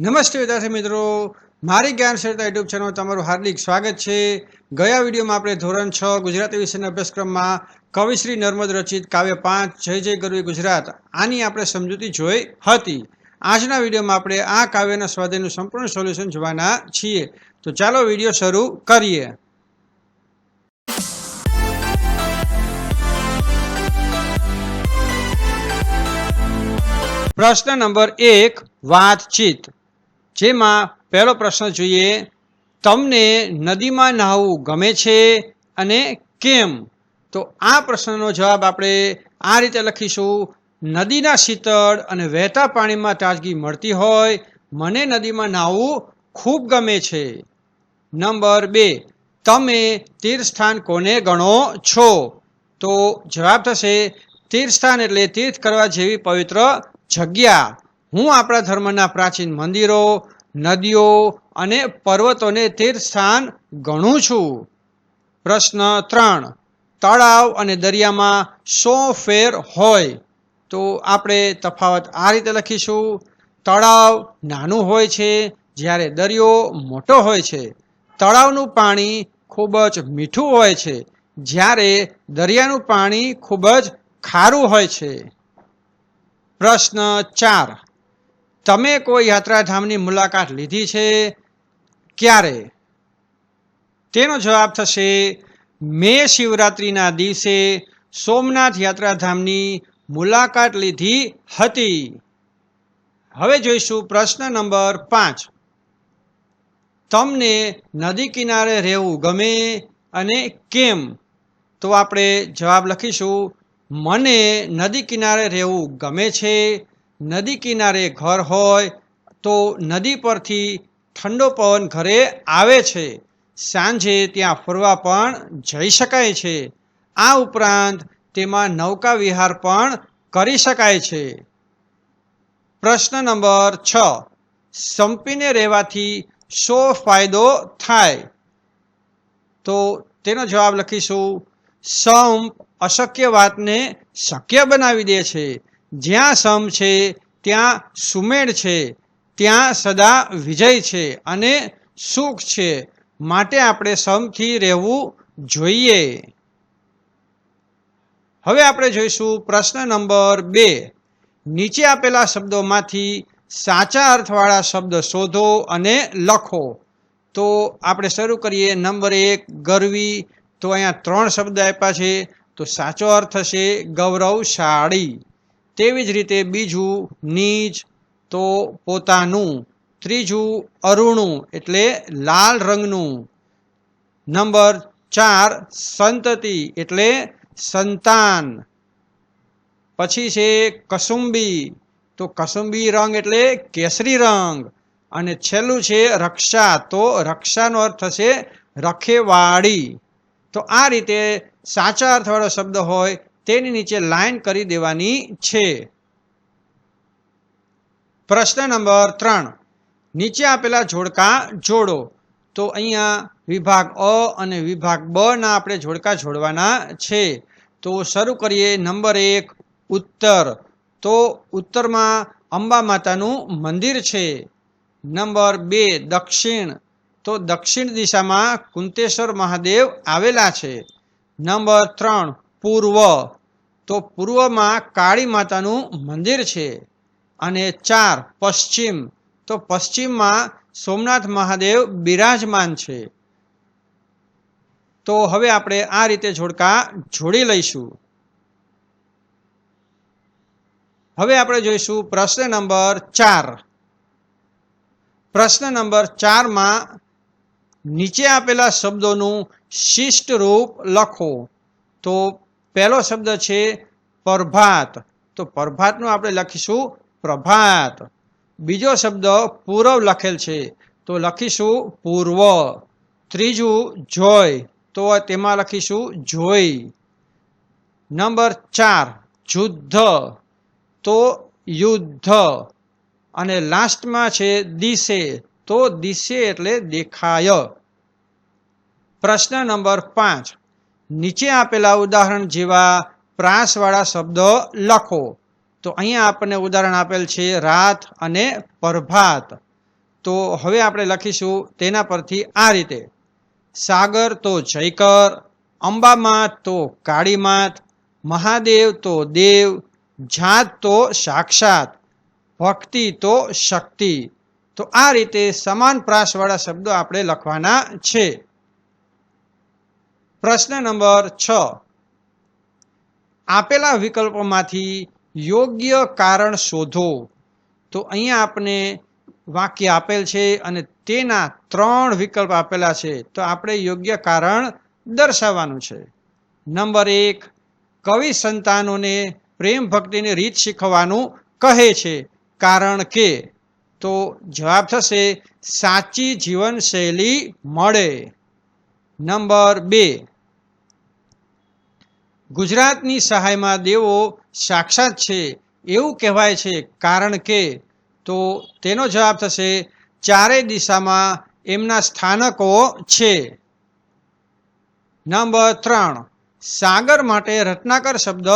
નમસ્તે વિદ્યાર્થી મિત્રો. મારી જ્ઞાન શેરતા યુટ્યુબ ચેનલ તમારું હાર્દિક સ્વાગત છે. ગયા વિડીયોમાં આપણે ધોરણ છ ગુજરાતી વિષયના અભ્યાસક્રમમાં કવિશ્રી નર્મદ રચિત કાવ્ય પાંચ, જય જય ગરવી ગુજરાત, આની આપણે સમજૂતી જોઈ હતી. આજના વિડીયોમાં આપણે આ કાવ્યના સ્વાધ્યાયનું સંપૂર્ણ સોલ્યુશન જોવાના છીએ. તો ચાલો વીડિયો શરૂ કરીએ. પ્રશ્ન નંબર એક, વાતચીત. જેમાં પહેલો પ્રશ્ન જોઈએ, તમને નદીમાં નહાવું ગમે છે અને કેમ? તો આ પ્રશ્નનો જવાબ આપણે આ રીતે લખીશું. નદીના શીતળ અને વહેતા પાણીમાં તાજગી મળતી હોય, મને નદીમાં નાહવું ખૂબ ગમે છે. નંબર બે, તમે તીર્થસ્થાન કોને ગણો છો? તો જવાબ થશે, તીર્થસ્થાન એટલે તીર્થ કરવા જેવી પવિત્ર જગ્યા. હું આપણા ધર્મના પ્રાચીન મંદિરો, નદીઓ અને પર્વતોને તીર્થસ્થાન ગણું છું. પ્રશ્ન ત્રણ. તળાવ અને દરિયામાં સો ફેર હોય તો આપણે તફાવત આ રીતે લખીશું. તળાવ નાનું હોય છે જ્યારે દરિયો મોટો હોય છે. તળાવનું પાણી ખૂબ જ મીઠું હોય છે જ્યારે દરિયાનું પાણી ખૂબ જ ખારું હોય છે. પ્રશ્ન ચાર. તમે કોઈ યાત્રાધામની મુલાકાત લીધી છે? ક્યારે? તેનો જવાબ થશે, મેં શિવરાત્રિના દિવસે સોમનાથ યાત્રાધામની મુલાકાત લીધી હતી. હવે જોઈશું પ્રશ્ન નંબર પાંચ. તમને નદી કિનારે રહેવું ગમે અને કેમ? તો આપણે જવાબ લખીશું, મને નદી કિનારે રહેવું ગમે છે નદી કિનારે ઘર હોય તો નદી પરથી ઠંડો પવન ઘરે આવે છે. સાંજે ત્યાં ફરવા પણ જઈ શકાય છે. આ ઉપરાંત તેમાં નૌકા વિહાર પણ કરી શકાય છે. પ્રશ્ન નંબર છ. સંપીને રહેવાથી શો ફાયદો થાય? તો તેનો જવાબ લખીશું. સંપ અશક્ય વાતને શક્ય બનાવી દે છે. જ્યાં સમ છે, ત્યાં સુમેળ છે, ત્યાં સદા વિજય છે અને સુખ છે. માટે આપણે સમથી રહેવું જોઈએ. હવે આપણે જોઈશું પ્રશ્ન નંબર બે. નીચે આપેલા શબ્દોમાંથી સાચા અર્થવાળા શબ્દ શોધો અને લખો. તો આપણે શરૂ કરીએ નંબર એક, ગરવી. તો અહીંયા ત્રણ શબ્દ આપ્યા છે. તો સાચો અર્થ હશે ગૌરવશાળી. તેવી જ રીતે બીજું નીચ તો પોતાનું, ત્રીજું અરુણું એટલે લાલ રંગનું. નંબર ચાર સંતતિ એટલે સંતાન. પછી છે કસુંબી. તો કસુંબી રંગ એટલે કેસરી રંગ. અને છેલ્લું છે રક્ષા. તો રક્ષાનો અર્થ થશે રખેવાળી. તો આ રીતે સાચા અર્થવાળો શબ્દ હોય તેની નીચે લાઈન કરી દેવાની છે. પ્રશ્ન નંબર ત્રણ. નીચે આપેલા જોડકા જોડો. તો અહીંયા વિભાગ અ અને વિભાગ બ ના આપણે જોડકા જોડવાના છે. તો શરૂ કરીએ નંબર એક, ઉત્તર. તો ઉત્તરમાં અંબા માતાનું મંદિર છે. નંબર બે, દક્ષિણ. તો દક્ષિણ દિશામાં કુંતેશ્વર મહાદેવ આવેલા છે. નંબર ત્રણ પૂર્વ. તો પૂર્વમાં કાળી માતાનું મંદિર છે અને ચાર પશ્ચિમ. તો પશ્ચિમમાં સોમનાથ મહાદેવ બિરાજમાન છે. તો હવે આપણે આ રીતે જોડકા જોડી લઈશું. હવે આપણે જોઈશું પ્રશ્ન નંબર ચાર. પ્રશ્ન નંબર ચારમાં નીચે આપેલા શબ્દોનું શિષ્ટ રૂપ લખો. તો પહેલો શબ્દ છે પ્રભાત. તો પ્રભાતનું આપણે લખીશું પ્રભાત. બીજો શબ્દ પૂર્વ લખેલ છે. તો લખીશું પૂર્વ. ત્રીજું જોય. તો તેમાં લખીશું જોઈ. નંબર ચાર યુદ્ધ તો યુદ્ધ. અને લાસ્ટમાં છે દિશે. તો દિશે એટલે દેખાય. પ્રશ્ન નંબર પાંચ નીચે આપેલા ઉદાહરણ જેવા પ્રાસવાળા શબ્દો લખો. તો અહીંયા આપણને ઉદાહરણ આપેલ છે રાત અને પ્રભાત. તો હવે આપણે લખીશું તેના પરથી આ રીતે. સાગર તો જયકર, અંબામાત તો કાળીમાત, મહાદેવ તો દેવ, જાત તો સાક્ષાત, ભક્તિ તો શક્તિ. તો આ રીતે સમાન પ્રાસવાળા શબ્દો આપણે લખવાના છે. પ્રશ્ન નંબર છ. આપેલા વિકલ્પોમાંથી યોગ્ય કારણ શોધો. તો અહીંયા આપણે વાક્ય આપેલ છે અને તેના ત્રણ વિકલ્પ આપેલા છે. તો આપણે યોગ્ય કારણ દર્શાવવાનું છે. નંબર એક, કવિ સંતાનોને પ્રેમ ભક્તિની રીત શીખવાનું કહે છે. કારણ કે? તો જવાબ થશે, સાચી જીવનશૈલી મળે. નંબર બે ગુજરાતની સહાયમાં દેવો સાક્ષાત છે, એવું કહેવાય છે. કારણ કે તો તેનો જવાબ થશે, ચારેય દિશામાં એમના સ્થાનકો છે. નંબર ત્રણ. સાગર માટે રત્નાકર શબ્દ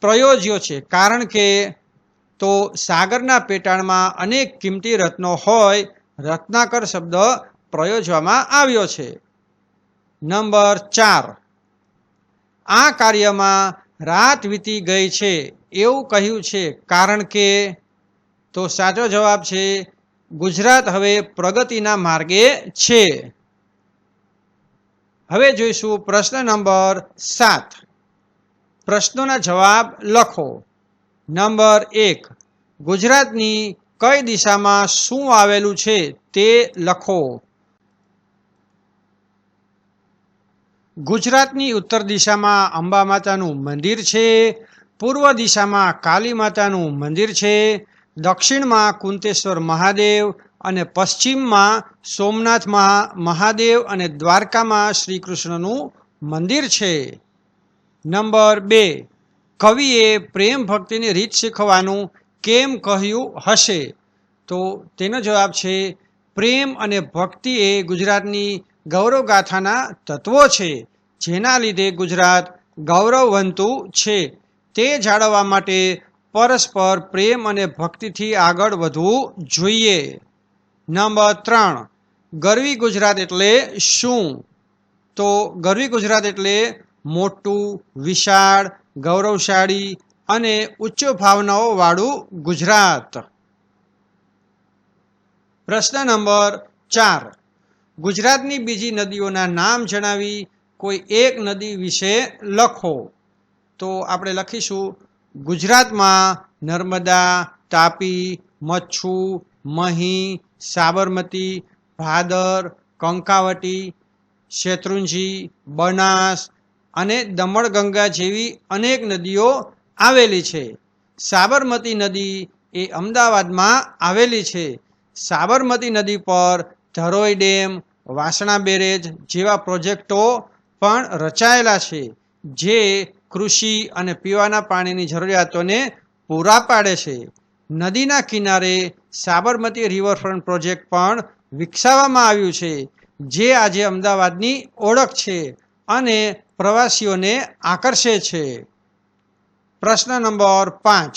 પ્રયોજ્યો છે. કારણ કે તો સાગરના પેટાળમાં અનેક કિંમતી રત્નો હોય, રત્નાકર શબ્દ પ્રયોજવામાં આવ્યો છે. નંબર ચાર. આ કાર્યમાં રાત વીતી ગઈ છે. એવું કહ્યું છે. કારણ કે, તો સાચો જવાબ છે, ગુજરાત હવે પ્રગતિના માર્ગે છે. હવે જોઈશું પ્રશ્ન નંબર સાત. પ્રશ્નોના જવાબ લખો. નંબર એક. ગુજરાતની કઈ દિશામાં શું આવેલું છે તે લખો. ગુજરાતની ઉત્તર દિશામાં અંબા માતાનું મંદિર છે, પૂર્વ દિશામાં કાલી માતાનું મંદિર છે, દક્ષિણમાં કુંતેશ્વર મહાદેવ અને પશ્ચિમમાં સોમનાથ મહાદેવ અને દ્વારકામાં શ્રી કૃષ્ણનું મંદિર છે. નંબર બે, કવિએ પ્રેમ ભક્તિની રીત શીખવાનું કેમ કહ્યું હશે? તો તેનો જવાબ છે, પ્રેમ અને ભક્તિ એ ગુજરાતની ગૌરવગાથાના તત્વો છે. જેના લીધે ગુજરાત ગૌરવવંતું છે. તે જાળવવા માટે પરસ્પર પ્રેમ અને ભક્તિથી આગળ વધવું જોઈએ. નંબર ત્રણ, ગરવી ગુજરાત એટલે શું? તો ગરવી ગુજરાત એટલે મોટું, વિશાળ, ગૌરવશાળી અને ઉચ્ચ ભાવનાઓવાળું ગુજરાત. પ્રશ્ન નંબર ચાર, ગુજરાતની બીજી નદીઓના નામ જણાવી કોઈ એક નદી વિશે લખો. તો આપણે લખીશું, ગુજરાતમાં નર્મદા, તાપી, મચ્છુ, મહી, સાબરમતી, ભાદર, કંકાવટી, શેત્રુંજી, બનાસ અને દમણગંગા જેવી અનેક નદીઓ આવેલી છે. સાબરમતી નદી એ અમદાવાદમાં આવેલી છે. સાબરમતી નદી પર ધરોઈ ડેમ, વાસણા બેરેજ જેવા પ્રોજેક્ટો પણ રચાયેલા છે, જે કૃષિ અને પીવાના પાણીની જરૂરિયાતોને પૂરા પાડે છે. નદીના કિનારે સાબરમતી રિવરફ્રન્ટ પ્રોજેક્ટ પણ વિકસાવવામાં આવ્યું છે, જે આજે અમદાવાદની ઓળખ છે અને પ્રવાસીઓને આકર્ષે છે. પ્રશ્ન નંબર પાંચ.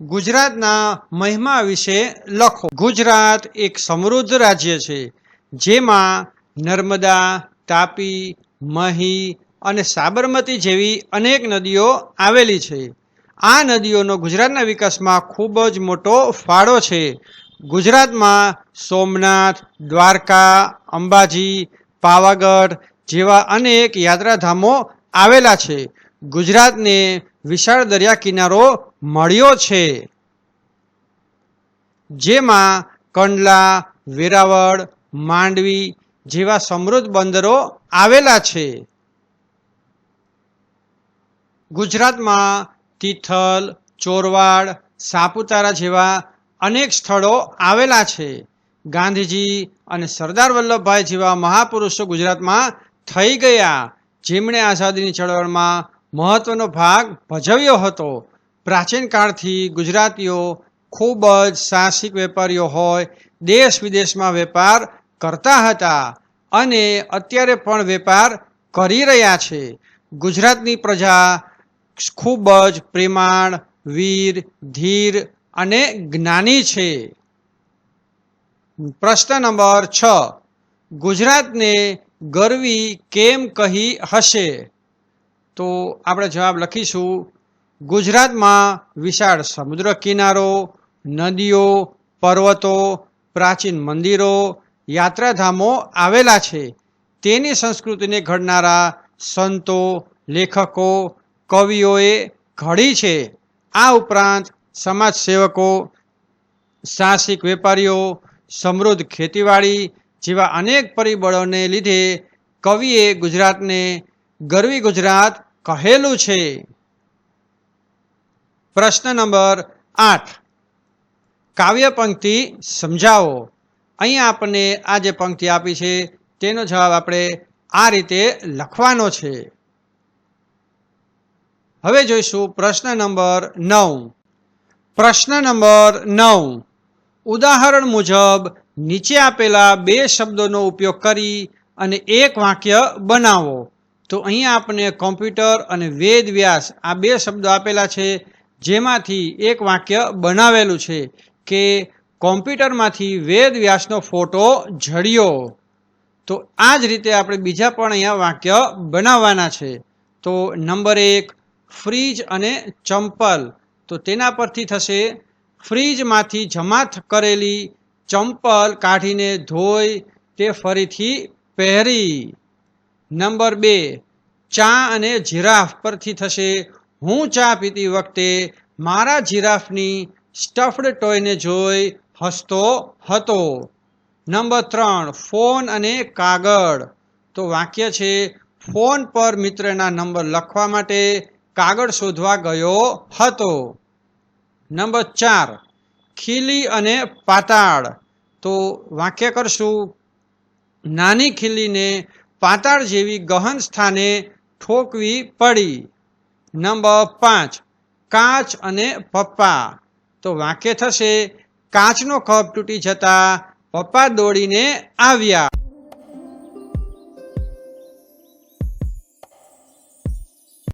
ગુજરાતના મહિમા વિશે લખો. ગુજરાત એક સમૃદ્ધ રાજ્ય છે, જેમાં નર્મદા, તાપી મહી અને સાબરમતી જેવી અનેક નદીઓ આવેલી છે. આ નદીઓનો ગુજરાતના વિકાસમાં ખૂબ જ મોટો ફાળો છે. ગુજરાતમાં સોમનાથ, દ્વારકા, અંબાજી, પાવાગઢ જેવા અનેક યાત્રાધામો આવેલા છે. ગુજરાતને વિશાળ દરિયા કિનારો મળ્યો છે. જેમાં કંડલા, વેરાવળ, માંડવી જેવા સમૃદ્ધ બંદરો આવેલા છે. ગુજરાતમાં તિથલ, ચોરવાડ, સાપુતારા જેવા અનેક સ્થળો આવેલા છે. ગાંધીજી અને સરદાર વલ્લભભાઈ જેવા મહાપુરુષો ગુજરાતમાં થઈ ગયા. જેમણે આઝાદીની ચળવળમાં મહત્વનો ભાગ ભજવ્યો હતો. પ્રાચીન કાળથી ગુજરાતીઓ ખૂબ જ સાહસિક વેપારીઓ હોય, દેશ વિદેશમાં વેપાર કરતા હતા અને અત્યારે પણ વેપાર કરી રહ્યા છે. ગુજરાતની પ્રજા ખૂબ જ પ્રેમાળ, વીર, ધીર અને જ્ઞાની છે. પ્રશ્ન નંબર છ. ગુજરાતને ગરવી કેમ કહી હશે? તો આપણે જવાબ લખીશું. ગુજરાતમાં વિશાળ સમુદ્ર કિનારો, નદીઓ, પર્વતો, પ્રાચીન મંદિરો યાત્રાધામો આવેલા છે. તેની સંસ્કૃતિને ઘડનારા સંતો, લેખકો, કવિઓએ ઘડી છે. આ ઉપરાંત સમાજ સેવકો સાહસિક વેપારીઓ, સમૃદ્ધ ખેતીવાડી જેવા અનેક પરિબળોને લીધે કવિએ ગુજરાતને ગરવી ગુજરાત કહેલું છે. પ્રશ્ન નંબર આઠ. કાવ્ય પંક્તિ સમજાવો. અહીંયા આપણને આ જે પંક્તિ આપી છે, તેનો જવાબ આપણે આ રીતે લખવાનો છે. હવે જોઈશું પ્રશ્ન નંબર નવ. પ્રશ્ન નંબર નવ. ઉદાહરણ મુજબ નીચે આપેલા બે શબ્દોનો ઉપયોગ કરી અને એક વાક્ય બનાવો. તો અહીંયા આપણે કોમ્પ્યુટર અને વેદ વ્યાસ આ બે શબ્દો આપેલા છે, જેમાંથી એક વાક્ય બનાવેલું છે કે કોમ્પ્યુટરમાંથી વેદ વ્યાસનો ફોટો ઝડ્યો. તો આ જ રીતે આપણે બીજા પણ અહીંયા વાક્ય બનાવવાના છે. તો નંબર એક, ફ્રીજ અને ચંપલ. તો તેના પરથી થશે, ફ્રીજમાંથી જમા કરેલી ચંપલ કાઢીને ધોઈ તે ફરીથી પહેરી. નંબર બે, ચા અને જીરાફ પરથી થશે, હું ચા પીતી વખતે મારા જીરાફની સ્ટફડ ટોયને જોઈ હસતો હતો. નંબર ત્રણ, ફોન અને કાગળ. તો વાક્ય છે, ફોન પર મિત્રના નંબર લખવા માટે કાગળ શોધવા ગયો હતો. નંબર ચાર, ખીલી અને પાતાળ. તો વાક્ય કરશું, નાની ખીલીને પાતાળ જેવી ગહન સ્થાને ઠોકવી પડી. નંબર પાંચ, કાચ અને પપ્પા. તો વાક્ય થશે કાચનો કપ તૂટી જતા પપ્પા દોડીને આવ્યા.